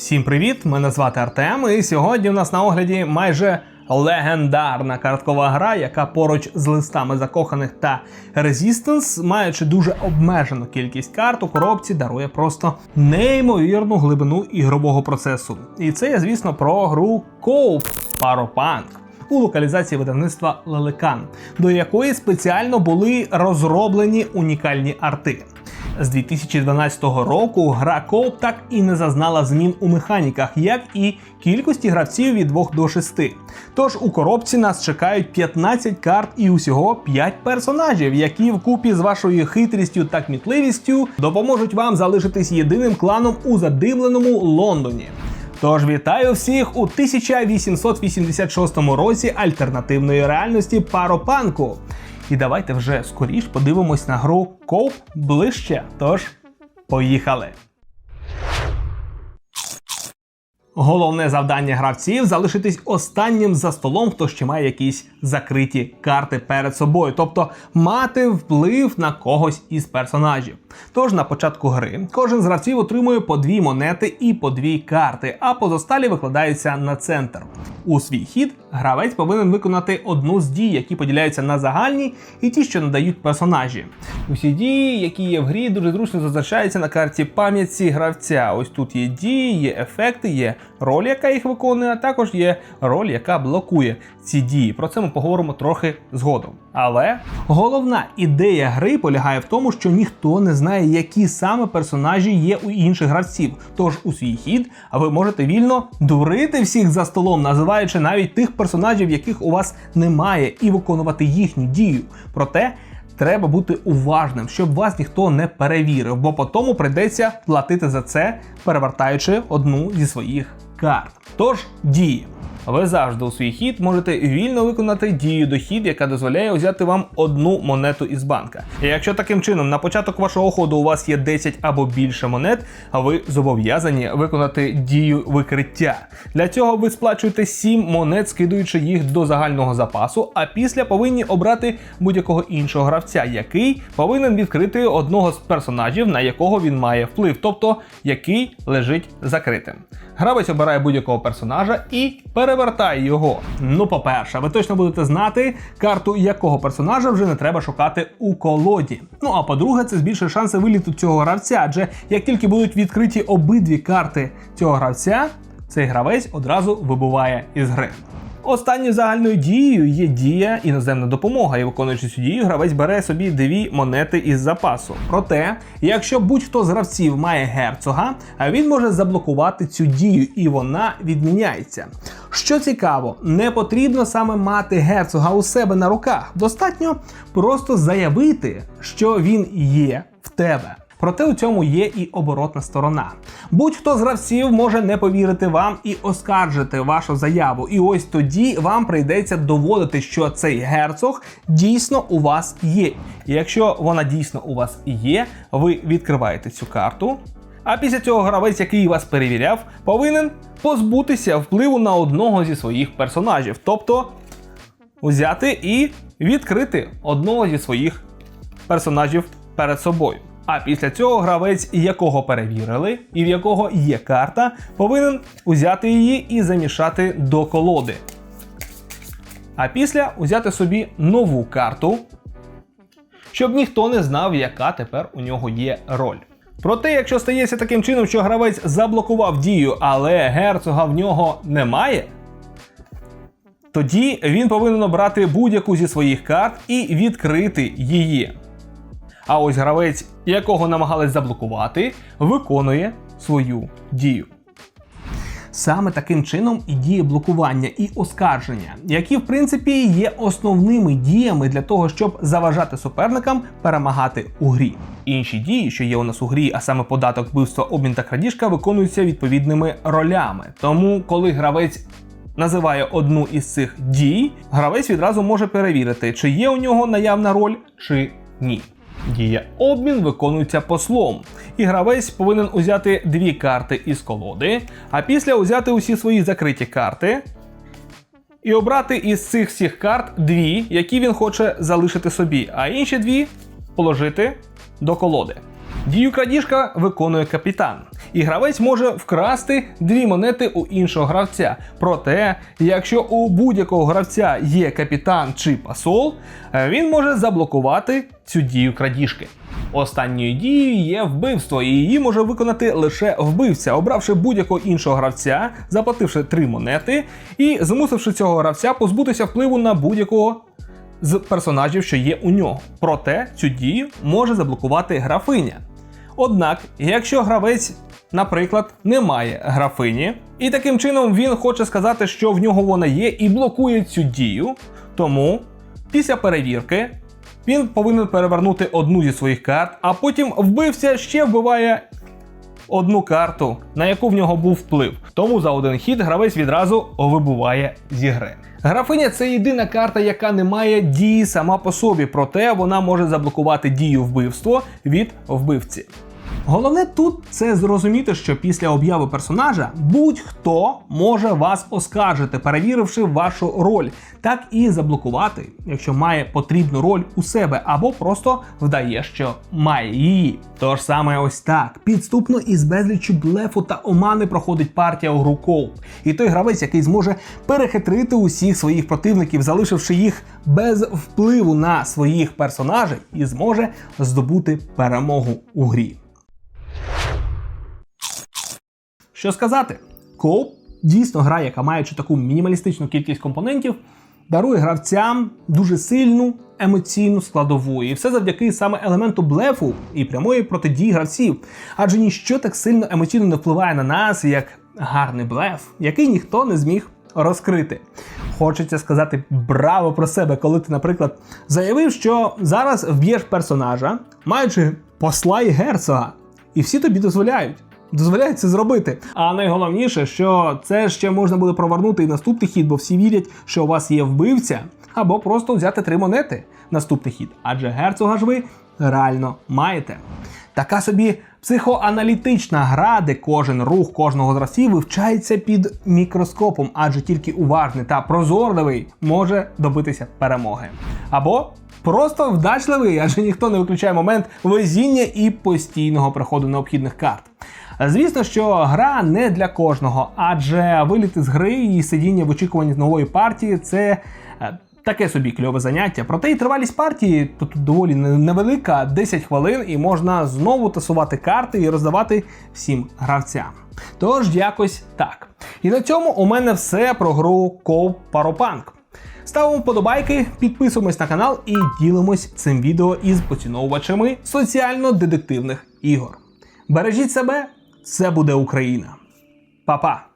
Всім привіт! Мене звати Артем, і сьогодні у нас на огляді майже легендарна карткова гра, яка поруч з листами закоханих та Resistance, маючи дуже обмежену кількість карт у коробці, дарує просто неймовірну глибину ігрового процесу. І це я, звісно, про гру Coop Paropunk у локалізації видавництва Леликан, до якої спеціально були розроблені унікальні арти. З 2012 року гра Coop так і не зазнала змін у механіках, як і кількості гравців від 2 до 6. Тож у коробці нас чекають 15 карт і усього 5 персонажів, які вкупі з вашою хитрістю та кмітливістю допоможуть вам залишитись єдиним кланом у задимленому Лондоні. Тож вітаю всіх у 1886 році альтернативної реальності паропанку. І давайте вже скоріш подивимось на гру Коуп ближче. Тож, поїхали! Головне завдання гравців залишитись останнім за столом, хто ще має якісь закриті карти перед собою, тобто мати вплив на когось із персонажів. Тож на початку гри кожен з гравців отримує по дві монети і по дві карти, а позосталі викладаються на центр. У свій хід гравець повинен виконати одну з дій, які поділяються на загальні і ті, що надають персонажі. Усі дії, які є в грі, дуже зручно зазначаються на карті пам'ятці гравця. Ось тут є дії, є ефекти, є роль, яка їх виконує, а також є роль, яка блокує ці дії. Про це ми поговоримо трохи згодом. Але головна ідея гри полягає в тому, що ніхто не знає, які саме персонажі є у інших гравців. Тож у свій хід ви можете вільно дурити всіх за столом, називаючи навіть тих персонажів, яких у вас немає, і виконувати їхню дію. Проте треба бути уважним, щоб вас ніхто не перевірив, бо по тому прийдеться платити за це, перевертаючи одну зі своїх карт. Тож дії. Ви завжди у свій хід можете вільно виконати дію дохід, яка дозволяє взяти вам одну монету із банка. І якщо таким чином на початок вашого ходу у вас є 10 або більше монет, а ви зобов'язані виконати дію викриття. Для цього ви сплачуєте 7 монет, скидуючи їх до загального запасу, а після повинні обрати будь-якого іншого гравця, який повинен відкрити одного з персонажів, на якого він має вплив, тобто який лежить закритим. Гравець обирає будь-якого персонажа і перевертає його. Ну, по-перше, ви точно будете знати, карту якого персонажа вже не треба шукати у колоді. Ну а по-друге, це збільшує шанси виліту цього гравця, адже як тільки будуть відкриті обидві карти цього гравця, цей гравець одразу вибуває із гри. Останньою загальною дією є дія іноземна допомога, і виконуючи цю дію, гравець бере собі дві монети із запасу. Проте, якщо будь-хто з гравців має герцога, він може заблокувати цю дію, і вона відміняється. Що цікаво, не потрібно саме мати герцога у себе на руках. Достатньо просто заявити, що він є в тебе. Проте у цьому є і оборотна сторона. Будь-хто з гравців може не повірити вам і оскаржити вашу заяву. І ось тоді вам прийдеться доводити, що цей герцог дійсно у вас є. І якщо вона дійсно у вас є, ви відкриваєте цю карту. А після цього гравець, який вас перевіряв, повинен позбутися впливу на одного зі своїх персонажів, тобто взяти і відкрити одного зі своїх персонажів перед собою. А після цього гравець, якого перевірили, і в якого є карта, повинен узяти її і замішати до колоди. А після узяти собі нову карту, щоб ніхто не знав, яка тепер у нього є роль. Проте, якщо стається таким чином, що гравець заблокував дію, але герцога в нього немає, тоді він повинен обрати будь-яку зі своїх карт і відкрити її. А ось гравець, якого намагались заблокувати, виконує свою дію. Саме таким чином і діє блокування і оскарження, які в принципі є основними діями для того, щоб заважати суперникам перемагати у грі. Інші дії, що є у нас у грі, а саме податок, вбивство, обмін та крадіжка, виконуються відповідними ролями. Тому, коли гравець називає одну із цих дій, гравець відразу може перевірити, чи є у нього наявна роль, чи ні. Дія обмін виконується послом, і гравець повинен узяти дві карти із колоди, а після узяти усі свої закриті карти і обрати із цих всіх карт дві, які він хоче залишити собі, а інші дві положити до колоди. Дію крадіжка виконує капітан, і гравець може вкрасти дві монети у іншого гравця. Проте, якщо у будь-якого гравця є капітан чи пасол, він може заблокувати цю дію крадіжки. Останньою дією є вбивство, і її може виконати лише вбивця, обравши будь-якого іншого гравця, заплативши три монети і змусивши цього гравця позбутися впливу на будь-якого з персонажів, що є у нього. Проте цю дію може заблокувати графиня. Однак, якщо гравець, наприклад, не має графині, і таким чином він хоче сказати, що в нього вона є, і блокує цю дію, тому після перевірки він повинен перевернути одну зі своїх карт, а потім вбивця ще вбиває одну карту, на яку в нього був вплив. Тому за один хід гравець відразу вибуває зі гри. Графиня це єдина карта, яка не має дії сама по собі, проте вона може заблокувати дію вбивство від вбивці. Головне тут це зрозуміти, що після обяви персонажа будь-хто може вас оскаржити, перевіривши вашу роль, так і заблокувати, якщо має потрібну роль у себе, або просто вдає, що має її. Тож саме ось так підступно із безліччю блефу та омани проходить партія у гру Коуп. І той гравець, який зможе перехитрити усіх своїх противників, залишивши їх без впливу на своїх персонажів, і зможе здобути перемогу у грі. Що сказати? Коуп дійсно гра, яка маючи таку мінімалістичну кількість компонентів, дарує гравцям дуже сильну емоційну складову. І все завдяки саме елементу блефу і прямої протидії гравців. Адже ніщо так сильно емоційно не впливає на нас, як гарний блеф, який ніхто не зміг розкрити. Хочеться сказати браво про себе, коли ти, наприклад, заявив, що зараз вб'єш персонажа, маючи посла і герцога, і всі тобі дозволяють. Дозволяють це зробити. А найголовніше, що це ще можна буде провернути і наступний хід, бо всі вірять, що у вас є вбивця, або просто взяти три монети наступний хід. Адже герцога ж ви реально маєте. Така собі психоаналітична гра, де кожен рух кожного з гравців вивчається під мікроскопом, адже тільки уважний та прозорливий може добитися перемоги. Або просто вдачливий, адже ніхто не виключає момент везіння і постійного приходу необхідних карт. Звісно, що гра не для кожного, адже виліти з гри і сидіння в очікуванні нової партії це. е, Таке собі кльове заняття. Проте і тривалість партії тут доволі невелика, 10 хвилин, і можна знову тасувати карти і роздавати всім гравцям. Тож якось так. І на цьому у мене все про гру Коп Паропанк. Ставимо вподобайки, підписуємось на канал і ділимось цим відео із поціновувачами соціально-детективних ігор. Бережіть себе, це буде Україна. Па-па!